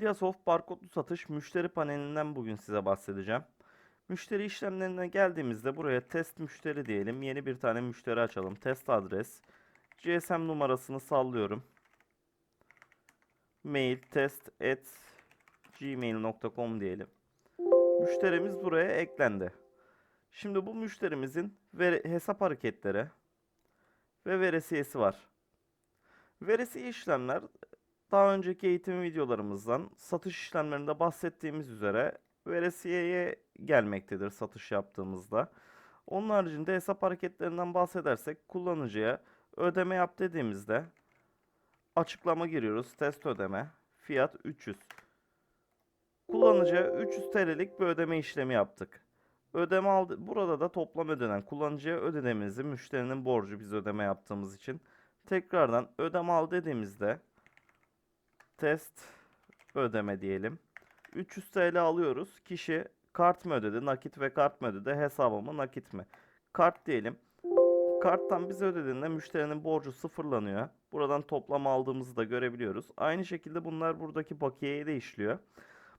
Liasoft barkodlu satış müşteri panelinden bugün size bahsedeceğim. Müşteri işlemlerine geldiğimizde buraya test müşteri diyelim. Yeni bir tane müşteri açalım. Test adres. GSM numarasını sallıyorum. Mail test at gmail.com diyelim. Müşterimiz buraya eklendi. Şimdi bu müşterimizin hesap hareketleri ve veresiyesi var. Veresiye işlemler daha önceki eğitim videolarımızdan satış işlemlerinde bahsettiğimiz üzere veresiyeye gelmektedir satış yaptığımızda. Onun haricinde hesap hareketlerinden bahsedersek kullanıcıya ödeme yap dediğimizde açıklama giriyoruz. Test ödeme. Fiyat 300. Kullanıcıya 300 TL'lik bir ödeme işlemi yaptık. Ödeme aldı. Burada da toplam ödenen kullanıcıya ödediğimizi müşterinin borcu biz ödeme yaptığımız için tekrardan ödeme al dediğimizde test ödeme diyelim. 300 TL alıyoruz. Kişi kart mı ödedi, nakit ve kart mı ödedi, hesaba mı, nakit mi? Kart diyelim. Karttan bize ödediğinde müşterinin borcu sıfırlanıyor. Buradan toplam aldığımızı da görebiliyoruz. Aynı şekilde bunlar buradaki bakiyeye de işliyor.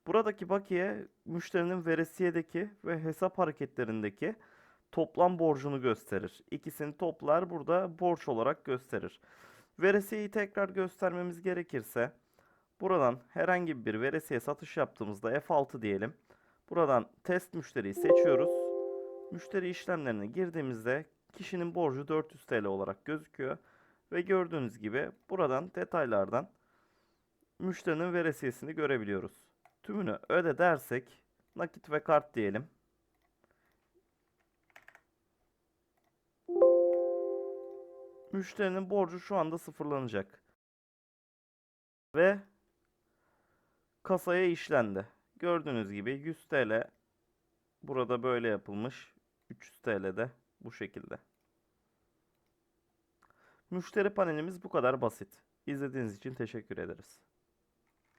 Buradaki bakiye müşterinin veresiyedeki ve hesap hareketlerindeki toplam borcunu gösterir. İkisini toplar burada borç olarak gösterir. Veresiyeyi tekrar göstermemiz gerekirse buradan herhangi bir veresiye satış yaptığımızda F6 diyelim. Buradan test müşteriyi seçiyoruz. Müşteri işlemlerine girdiğimizde kişinin borcu 400 TL olarak gözüküyor. Ve gördüğünüz gibi buradan detaylardan müşterinin veresiyesini görebiliyoruz. Tümünü öde dersek nakit ve kart diyelim. Müşterinin borcu şu anda sıfırlanacak. Ve kasaya işlendi. Gördüğünüz gibi 100 TL burada böyle yapılmış. 300 TL de bu şekilde. Müşteri panelimiz bu kadar basit. İzlediğiniz için teşekkür ederiz.